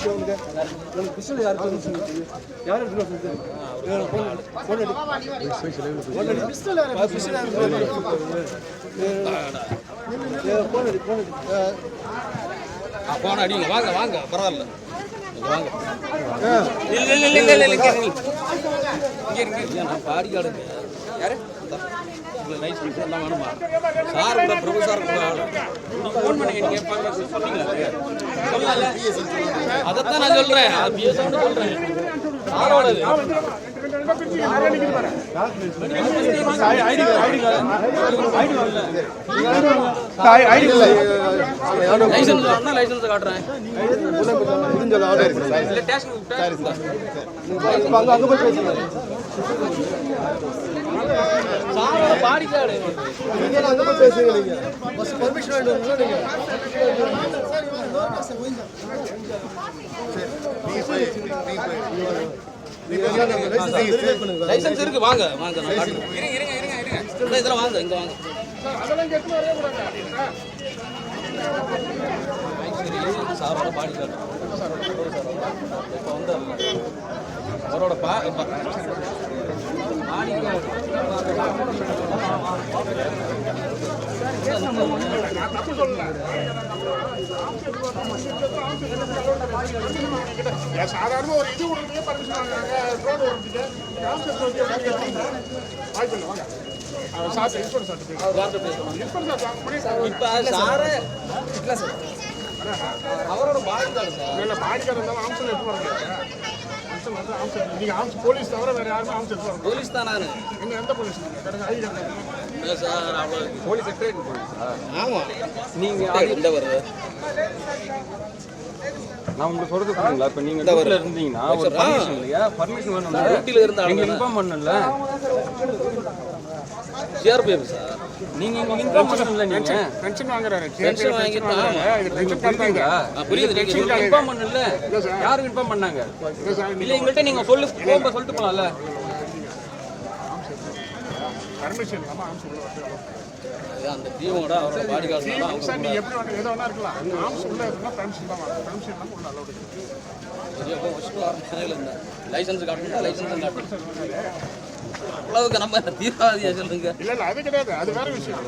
எனக்கு பிஸ்டல் யாருக்கு வந்து யார் வந்து போன் போன் அடி பிஸ்டல் யார் பிஸ்டல் யார் போன் அடி போன் அடி போன அடிங்க வாங்க வாங்க. பரவாயில்ல. வாங்க. இல்ல இல்ல இல்ல இல்ல இல்ல இங்க இருங்க. இங்க இருங்க இங்க நான் பாடி காடுங்க யாரு நைஸ் எல்லாம் வேணுமா? சார் பிரபு சார் ஃபோன் பண்ணி கேட்பாங்க சொன்னீங்களா? அதைத்தான் நான் சொல்றேன். அது சொல்றேன். லைசன்ஸ் வேணும்னா லைசன்ஸ் காட்டுறேன் இல்ல ஸ்டேஷன் கூப்பிட்டா அங்க அங்க போய் பேசுங்க சாரோட பாடி கார்டு நீங்க அங்க போய் பேசுங்க நீங்க பஸ் பர்மிஷன் வாங்கிட்டு வரணும் நீங்க லைசன்ஸ் இருக்கு வாங்க வாங்க நான் இருங்க இருங்க இருங்க இருங்க இதெல்லாம் வாங்க இங்க வாங்க. சாரோட பாடி கார்டு இப்போ வந்து அவரோட பா பாடி கார்டு சாதாரண ஒரு இது விடுறதுக்கே பர்மிஷன் வாங்குறாங்க ரோடு விடுறதுக்கு கிராம வாய்ப்பு இல்லை வாங்க சார் இன்சூரன்ஸ் சர்டிஃபிகேட் இன்சூரன்ஸ் வாங்க முடியும் அவரோட பாடி கார்டு சார் இல்லை பாடி கார்டு இருந்தாலும் எடுத்து வர முடியாது ஆம்சல் வந்து நீங்கள் ஆம்ஸ் போலீஸ் தவிர வேறு யாருமே ஆம்ஸ் எடுத்து வர முடியாது போலீஸ் தான் நானு நீங்கள் எந்த போலீஸ்? கடந்த ஐடி கார்டு இல்ல சார் அவ்வளோ போலீஸ் செக்ரட்டரி போலீஸ் ஆமா நீங்க அது இந்த வருது நான் உங்களுக்கு சொல்றது புரியுங்களா இப்போ நீங்க வீட்டில் இருந்தீங்கன்னா ஒரு பர்மிஷன் இல்லையா பர்மிஷன் நீங்க இன்ஃபார்ம் பண்ணல சிஆர்பிஎஃப் சார் நீங்க பண்ணல பென்ஷன் வாங்குறாரு. பென்ஷன் வாங்கிட்டு புரியுது? நீங்க. இன்ஃபார்ம் பண்ணல? யாருக்கு இன்ஃபார்ம் பண்ணாங்க? இல்ல எங்கள்கிட்ட நீங்க சொல்லு சொல்லிட்டு போலாம்ல. பர்மிஷன் அந்த டீமோட அவரோட பாடி கார்டு ஆம்ஸ் நீ எப்படி வேணும் எதோ வேணா இருக்கலாம். ஆம்ஸ் உள்ள இருக்குன்னா பெர்மிஷன் தான் வாங்க பெர்மிஷன் இல்லாமல் உள்ள அலௌட் லைசன்ஸ் காட்டணும் லைசன்ஸ் காட்டணும் அவ்வளவுக்கு நம்ம தீவிரவாதியா சொல்லுங்க இல்ல இல்ல அது கிடையாது. அது வேற விஷயம்.